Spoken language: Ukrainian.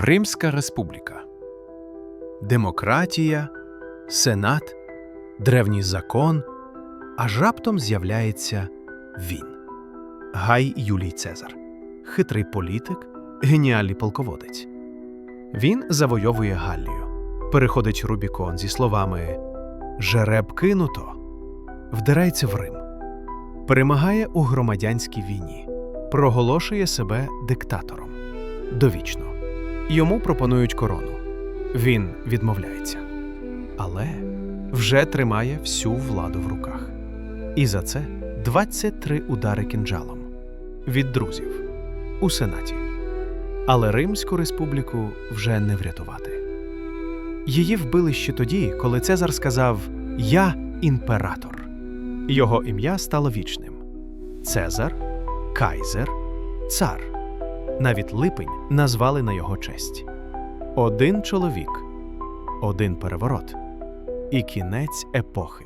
Римська республіка. Демократія, сенат, древній закон, аж раптом з'являється він. Гай Юлій Цезар. Хитрий політик, геніальний полководець. Він завойовує Галлію, переходить Рубікон зі словами Жереб кинуто, вдирається в Рим, перемагає у громадянській війні, проголошує себе диктатором довічно. Йому пропонують корону. Він відмовляється. Але вже тримає всю владу в руках. І за це 23 удари кінджалом від друзів у Сенаті. Але Римську республіку вже не врятувати. Її вбили ще тоді, коли Цезар сказав Я імператор. Його ім'я стало вічним: Цезар, Кайзер, Цар. Навіть липень назвали на його честь. Один чоловік, один переворот і кінець епохи.